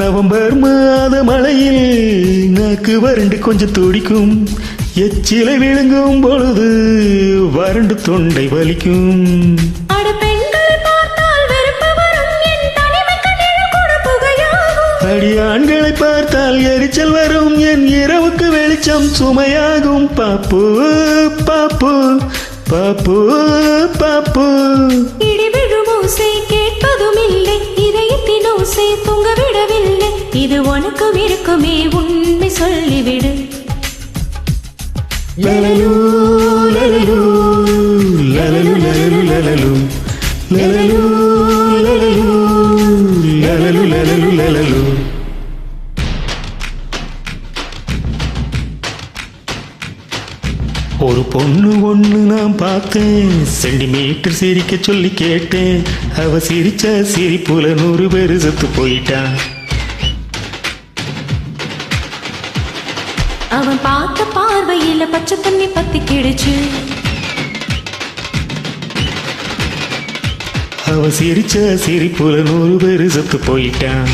November மாத மழையில் நாக்கு வறண்டு கொஞ்சம் துடிக்கும். எச்சிலை விழுங்கும் பொழுது வறண்டு தொண்டை வலிக்கும். அட பெண்களை பார்த்தால் வெறுப்பு வரும். என் தனிமை கண்ணில் கூட புகையாகும். அடி ஆண்களை பார்த்தால் எரிச்சல் வரும். என் இரவுக்கு வெளிச்சம் சுமையாகும். பாப்பு பாப்பு பாப்பு பாப்பு. இது உனக்கும் இருக்குமே உண்மை சொல்லிவிடு. லலலூ லலலூ லலலு லலலு லலலு. லலலு லலலு லலலு லலலு ஒரு பொண்ணு ஒன்று நான் பார்த்தேன். சென்டிமீட்டர் சிரிக்க சொல்லி கேட்டேன். அவ சிரிச்ச சிரிப்புல நூறு பேர் செத்து போயிட்டான் அவன் பார்த்த பார்வையில பச்சை தண்ணி பத்தி கிடுச்சு அவ சிரிச்ச சிரிப்புல நூறு பேர் செத்து போயிட்டான்.